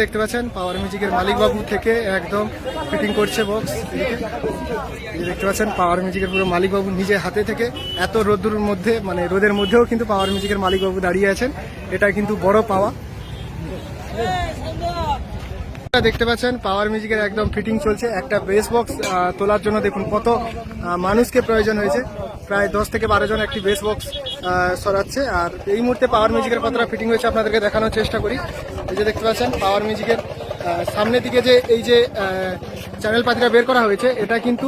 দেখতে পাচ্ছেন পাওয়ার মিউজিকের মালিকবাবু থেকে একদম ফিটিং করছে বক্স দেখতে পাচ্ছেন পাওয়ার মিউজিকের পুরো মালিকবাবু নিজে হাতে থেকে এত রোদ্দুর মধ্যে মানে রোদের মধ্যেও কিন্তু পাওয়ার মিউজিকের মালিকবাবু দাঁড়িয়ে আছেন। এটা কিন্তু বড় পাওয়া। দেখতে পাচ্ছেন পাওয়ার মিউজিকের একদম ফিটিং চলছে। একটা বেস বক্স তোলার জন্য দেখুন কত মানুষকে প্রয়োজন হয়েছে। প্রায় দশ থেকে বারো জন একটি বেস বক্স সরাচ্ছে। আর এই মুহূর্তে পাওয়ার মিউজিকের কতটা ফিটিং হয়েছে আপনাদেরকে দেখানোর চেষ্টা করি। এই যে দেখতে পাচ্ছেন পাওয়ার মিউজিকের সামনের দিকে যে এই যে চ্যানেল পাতিটা বের করা হয়েছে, এটা কিন্তু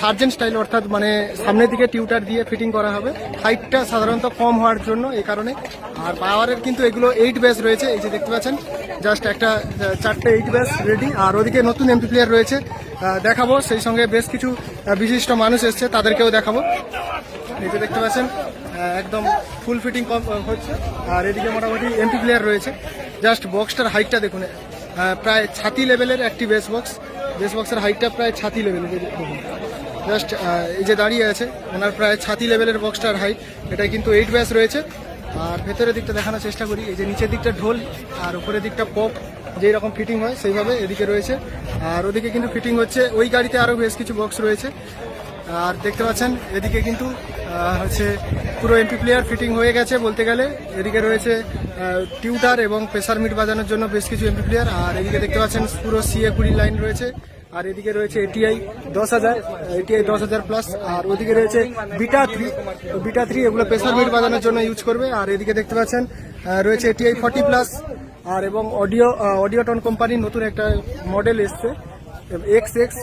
সার্জেন্ট স্টাইল অর্থাৎ মানে সামনের দিকে টিউটার দিয়ে ফিটিং করা হবে। হাইটটা সাধারণত কম হওয়ার জন্য এই কারণে। আর পাওয়ারের কিন্তু এগুলো এইট বেস রয়েছে। এই যে দেখতে পাচ্ছেন জাস্ট একটা চারটে এইট বেস রেডি আর ওদিকে নতুন এমপি প্লেয়ার রয়েছে দেখাবো। সেই সঙ্গে বেশ কিছু বিশিষ্ট মানুষ এসছে, তাদেরকেও দেখাবো। এই যে দেখতে পাচ্ছেন একদম ফুল ফিটিং হচ্ছে। আর এদিকে মোটামুটি এমপি প্লেয়ার রয়েছে। জাস্ট বক্সটার হাইটটা দেখুন প্রায় ছাতি লেভেলের একটি বেস বক্স। বেস বক্সের হাইটটা প্রায় ছাতি লেভেলের দেখুন। জাস্ট এই যে দাঁড়িয়ে আছে, ওনার প্রায় ছাতি লেভেলের বক্সটার হাইট। এটা কিন্তু এইট ব্যাস রয়েছে। আর ভেতরের দিকটা দেখানোর চেষ্টা করি, এই যে নিচের দিকটা ঢোল, আর উপরের দিকটা পপ, যেই রকম ফিটিং হয়, সেইভাবে এদিকে রয়েছে। আর ওদিকে কিন্তু ফিটিং হচ্ছে, ওই গাড়িতে আরও বেশ কিছু বক্স রয়েছে। আর দেখতে পাচ্ছেন, এদিকে কিন্তু হচ্ছে পুরো এমপি প্লেয়ার ফিটিং হয়ে গেছে বলতে গেলে। এদিকে রয়েছে টিউটার এবং প্রেসার মিট বাজানোর জন্য বেশ কিছু এমপি প্লেয়ার আর এদিকে দেখতে পাচ্ছেন পুরো সিএ কুড়ি লাইন রয়েছে। আর এদিকে রয়েছে এটিআই দশ হাজার এটিআই দশ হাজার প্লাস আর ওদিকে রয়েছে বিটা থ্রি বিটা থ্রি এগুলো প্রেসার মিট বাজানোর জন্য ইউজ করবে। আর এদিকে দেখতে পাচ্ছেন রয়েছে এটিআই ফর্টি প্লাস আর এবং অডিও অডিওটন কোম্পানির নতুন একটা মডেল এসছে। এক্স এক্স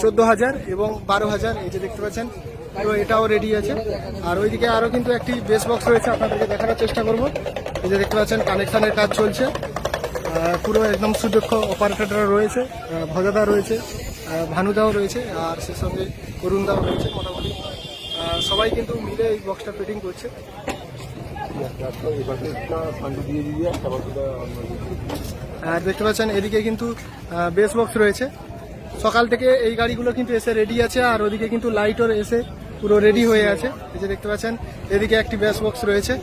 চোদ্দ হাজার এবং বারো হাজার। এই যে দেখতে পাচ্ছেন তো এটাও রেডি আছে। আর ওইদিকে আরও কিন্তু একটি বেস বক্স রয়েছে, আপনাদেরকে দেখানোর চেষ্টা করব। এই যে দেখতে পাচ্ছেন কানেকশানের কাজ চলছে। পুরো একদম সুদক্ষ অপারেটররা রয়েছে ভজাদা রয়েছে ভানুদাও রয়েছে, আর সে সঙ্গে অরুণদাও রয়েছে, মোটামুটি। সবাই কিন্তু মিলে এই বক্সটা ফিটিং করছে। আর দেখতে পাচ্ছেন, এদিকে কিন্তু বেস বক্স রয়েছে। সকাল থেকে এই গাড়িগুলো কিন্তু এসে রেডি আছে আর ওদিকে কিন্তু লাইটও এসে পুরো রেডি হয়ে আছে। এই যে দেখতে পাচ্ছেন, এদিকে একটি ব্যাস বক্স রয়েছে।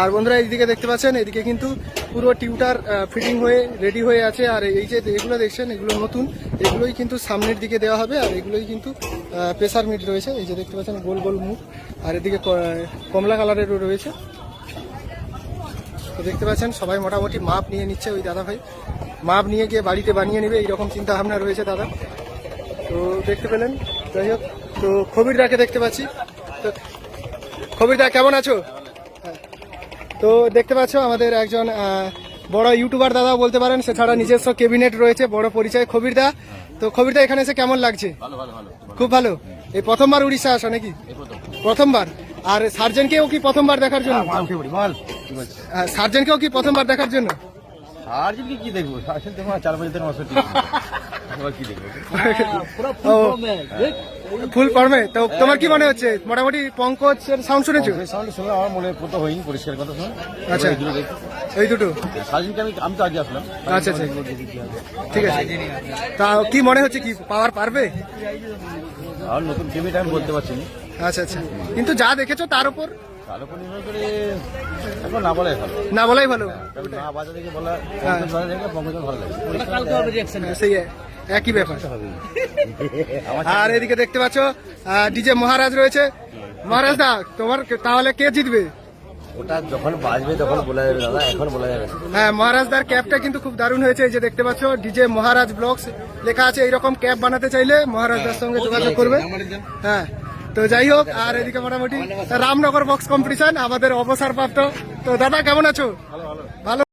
আর বন্ধুরা, এইদিকে দেখতে পাচ্ছেন, এদিকে কিন্তু পুরো টিউটার ফিটিং হয়ে রেডি হয়ে আছে। আর এই যে এগুলো দেখছেন, এগুলো নতুন, এগুলোই কিন্তু সামনের দিকে দেওয়া হবে আর এগুলোই কিন্তু প্রেসার মিট রয়েছে। এই যে দেখতে পাচ্ছেন, গোল গোল মুখ। আর এদিকে কমলা কালারেরও রয়েছে। তো দেখতে পাচ্ছেন সবাই মোটামুটি মাপ নিয়ে নিচ্ছে ওই দাদা ভাই। মাপ নিয়ে গিয়ে বাড়িতে বানিয়ে নেবে এইরকম চিন্তা ভাবনা রয়েছে দাদা। তো দেখতে পেলেন যাই হোক তো খবিরদাকে দেখতে পাচ্ছি। তো খবিরদা কেমন আছো? হ্যাঁ। তো দেখতে পাচ্ছ আমাদের একজন বড় ইউটিউবার দাদা বলতে পারেন সেছাড়া নিজস্ব কেবিনেট রয়েছে বড় পরিচয় খবিরদা। তো খবিরদা এখানে এসে কেমন লাগছে? খুব ভালো। এই প্রথমবার উড়িষ্যা আসা নাকি? প্রথমবার। আর সার্জেনকেও কি প্রথমবার দেখার জন্য? খেয়ে পড়ি কি প্রথমবার দেখার জন্য? যদি কি দেখব? আসলে দেখো চার পাঁচ দিন মাসে কি দেখব? ফুল ফর্মে। তো তোমার কি মনে হচ্ছে? মোটামুটি পঙ্কজ সাউন্ড শুনেছো? সাউন্ড শুনে আমার মনে প্রত হয়নি পরিষ্কার কথা শুনে। আচ্ছা। এই দুটো সাজিনকে আমি আমি তো আসলাম। আচ্ছা, আচ্ছা। ঠিক আছে। তা কি মনে হচ্ছে কি পাওয়ার পারবে? আর নতুন টিভিটা আমি বলতে পারছি আচ্ছা আচ্ছা। কিন্তু যা দেখেছ তার উপর? তার উপর করে এখন না বলাই ভালো না বলাই ভালো না বাজা থেকে বলা হ্যাঁ। পঙ্কজ ভালো দেখলে পঙ্কজ ভালো লাগে সেই একই ব্যাপার আর এদিকে দেখতে পাচ্ছ ডিজে মহারাজ রয়েছে মহারাজ দা তোমার তাহলে কে জিতবে ওটা যখন বাজবে তখন বলা যাবে দাদা এখন বলা যাবে। হ্যাঁ মহারাজদার ক্যাপটা কিন্তু খুব দারুণ হয়েছে এই যে দেখতে পাচ্ছ ডিজে মহারাজ ব্লগস লেখা আছে এইরকম ক্যাপ বানাতে চাইলে মহারাজদার সঙ্গে যোগাযোগ করবে হ্যাঁ তো যাই হোক আর এদিকে মোটামুটি রামনগর বক্স কম্পিটিশন আমাদের অবসর প্রাপ্ত তো দাদা কেমন আছো? ভালো?